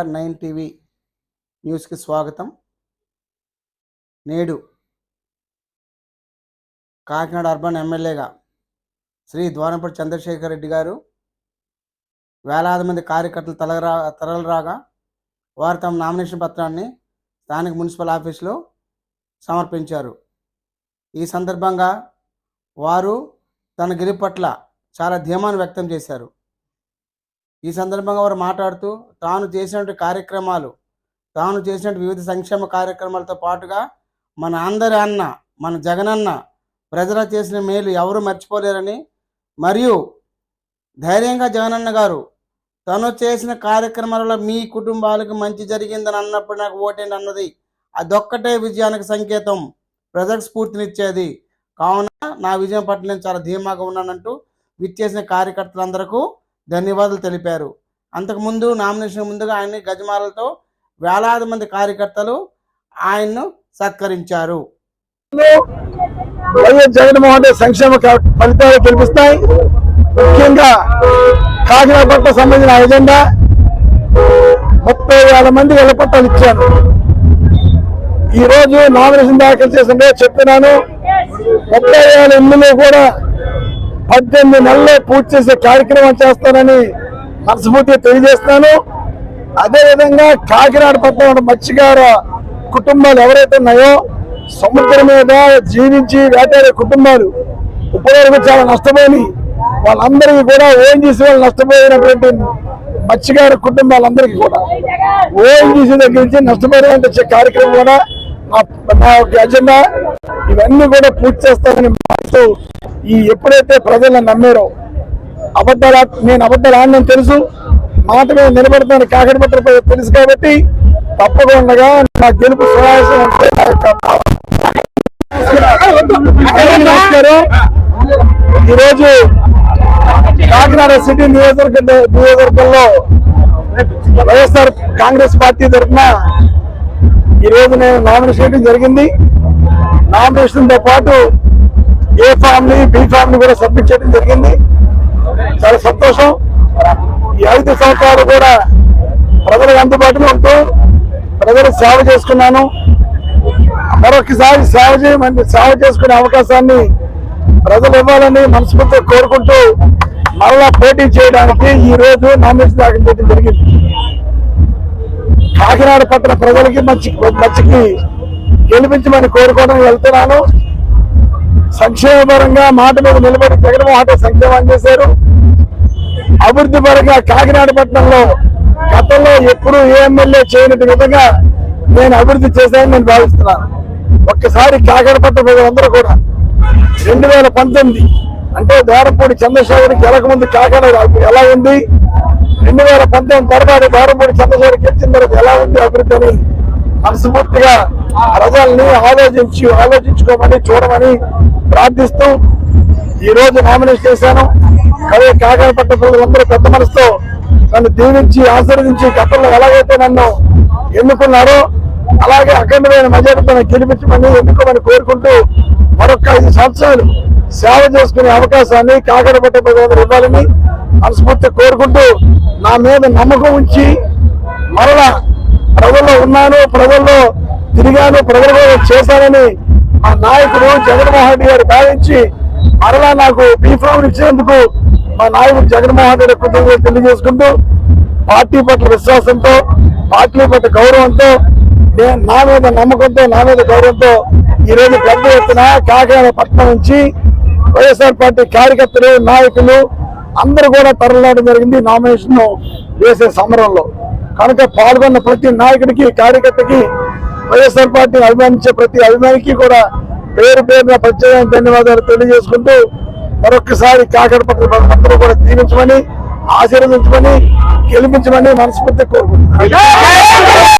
BR nine TV న్యూస్కి స్వాగతం. నేడు కాకినాడ అర్బన్ ఎమ్మెల్యేగా శ్రీ ద్వారంపూడి చంద్రశేఖర్ రెడ్డి గారు వేలాది మంది కార్యకర్తలు తలరా తరలిరాగా వారు తమ నామినేషన్ పత్రాన్ని స్థానిక మున్సిపల్ ఆఫీసులో సమర్పించారు. ఈ సందర్భంగా వారు తన గెలుపు పట్ల చాలా ధీమాను వ్యక్తం చేశారు. ఈ సందర్భంగా వారు మాట్లాడుతూ తాను చేసినటువంటి కార్యక్రమాలు తాను చేసినటువంటి వివిధ సంక్షేమ కార్యక్రమాలతో పాటుగా మన అందరి అన్న మన జగనన్న ప్రజల చేసిన మేలు ఎవరు మర్చిపోలేరని మరియు ధైర్యంగా జగనన్న గారు తను చేసిన కార్యక్రమాలలో మీ కుటుంబాలకు మంచి జరిగిందని అన్నప్పుడు నాకు ఓటేంటి అన్నది అదొక్కటే విజయానికి సంకేతం ప్రజలకు స్ఫూర్తినిచ్చేది. కావున నా విజయం పట్ల నేను చాలా ధీమాగా ఉన్నానంటూ విచ్చేసిన కార్యకర్తలందరకు ధన్యవాదాలు తెలిపారు. అంతకుముందు నామినేషన్ ముందుగా ఆయన్ని గజమాలతో వేలాది మంది కార్యకర్తలు ఆయన్ను సత్కరించారు. వైఎస్ జగన్మోహన్ రెడ్డి సంక్షేమ ఫలితాలు కల్పిస్తాయి ముఖ్యంగా కాకినాడ పట్ల సంబంధించిన ఎజెండా ముప్పై వేల మంది ఇళ్ళ పట్టాలు ఇచ్చాను ఈ రోజు నామినేషన్ దాఖలు చేసిన చెప్పినాను ముప్పై వేల ఇల్లులు కూడా పద్దెనిమిది నెలల్లో పూర్తి చేసే కార్యక్రమం చేస్తానని మనస్ఫూర్తిగా తెలియజేస్తున్నాను. అదేవిధంగా కాకినాడ పట్టణ మత్స్యకార కుటుంబాలు ఎవరైతే ఉన్నాయో సముద్రం మీద జీవించి వేటాడే కుటుంబాలు ఇప్పటివరకు చాలా నష్టపోయి వాళ్ళందరికీ కూడా ఓఎన్జీసీ వాళ్ళు నష్టపోయినటువంటి మత్స్యకార కుటుంబాలందరికీ కూడా ఓఎన్జీసీ దగ్గర నుంచి నష్టపరిహారం తెచ్చే కార్యక్రమం కూడా నా నా యొక్క అజెండా ఇవన్నీ కూడా పూర్తి చేస్తామని మాట్లాడుతూ ఈ ఎప్పుడైతే ప్రజలను నమ్మారో అబద్ధాలు నేను అబద్ధాలు ఆడినని తెలుసు. మాట మీద నిలబడతాను కాకడపత్ర తెలుసు కాబట్టి తప్పకుండా నా గెలుపు సునాయాసం అంటే నా యొక్క ఈరోజు కాకినాడ సిటీ నియోజకవర్గ నియోజకవర్గంలో వైఎస్ఆర్ కాంగ్రెస్ పార్టీ తరఫున ఈ రోజు నేను నామినేషన్ చేయడం జరిగింది. నామినేషన్తో పాటు ఏ ఫామ్ని బి ఫామ్ని కూడా సబ్మిట్ చేయడం జరిగింది. చాలా సంతోషం. ఈ ఐదు సంవత్సరాలు కూడా ప్రజలకు అందుబాటులో ఉంటూ ప్రజలకు సేవ చేసుకున్నాను. మరొకసారి సేవ చేయమని సేవ చేసుకునే అవకాశాన్ని ప్రజలు ఇవ్వాలని మనస్ఫూర్తిగా కోరుకుంటూ మరలా పోటీ చేయడానికి ఈ రోజు నామినేషన్ దాఖలు చేయడం జరిగింది. కాకినాడ పట్టణ ప్రజలకి మంచి మంచికి గెలిపించమని కోరుకోవడం వెళ్తున్నాను. సంక్షేమపరంగా మాట మీద నిలబడి జగన్మోహన్ రెడ్డి సంక్షేమం చేశారు. అభివృద్ధి పరంగా కాకినాడ పట్టణంలో గతంలో ఎప్పుడూ ఏ ఎమ్మెల్యే చేయనట్టు విధంగా నేను అభివృద్ధి చేశానని నేను భావిస్తున్నాను. ఒక్కసారి కాకినాడ పట్టణ ప్రజలందరూ కూడా రెండు వేల పంతొమ్మిది అంటే దారపూడి చంద్రశేఖర్ గెలకముందు కాకినాడ ఎలా ఉంది? రెండు వేల పంతొమ్మిది తర్వాత దారపూడి చంద్రశేఖర్ గెలిచిన తర్వాత ఎలా ఉంది అభివృద్ధి అని మనస్ఫూర్తిగా ప్రజల్ని ఆలోచించి ఆలోచించుకోమని చూడమని ప్రార్థిస్తూ ఈ రోజు నామినేట్ చేశాను. అదే కాకరపట్ట ప్రజలందరూ పెద్ద మనసుతో నన్ను దీవించి ఆశీర్వదించి గతంలో ఎలాగైతే నన్ను ఎన్నుకున్నారో అలాగే అఖండమైన మెజారిటీతో గెలిపించమని ఎన్నుకోమని కోరుకుంటూ మరొక ఐదు సంవత్సరాలు సేవ చేసుకునే అవకాశాన్ని కాకరపట్ట ప్రజలందరూ ఇవ్వాలని మనస్ఫూర్తిగా కోరుకుంటూ నా మీద నమ్మకం ఉంచి మరలా ప్రజల్లో ఉన్నాను ప్రజల్లో తిరిగాను ప్రజలు చేశానని మా నాయకుడు జగన్మోహన్ రెడ్డి గారు భావించి మరలా నాకు బీఫామ్ ఇచ్చినందుకు మా నాయకుడు జగన్మోహన్ రెడ్డి కృతజ్ఞతలు తెలియజేసుకుంటూ పార్టీ పట్ల విశ్వాసంతో పార్టీ పట్ల గౌరవంతో నేను నా మీద నమ్మకంతో నా మీద గౌరవంతో ఈరోజు పెద్ద ఎత్తున కాకినాడ పట్టణం నుంచి వైఎస్ఆర్ పార్టీ కార్యకర్తలు నాయకులు అందరూ కూడా తరలిరావడం జరిగింది నామినేషన్ వేసే సమరంలో. కనుక పాల్గొన్న ప్రతి నాయకుడికి కార్యకర్తకి వైఎస్ఆర్ పార్టీని అభిమానించే ప్రతి అభిమానికి కూడా పేరు పేరున ప్రత్యేక ధన్యవాదాలు తెలియజేసుకుంటూ మరొకసారి కాకడ అందరూ కూడా దీవించమని ఆశీర్వదించమని గెలిపించమని మనస్ఫూర్తి కోరుకుంటున్నాను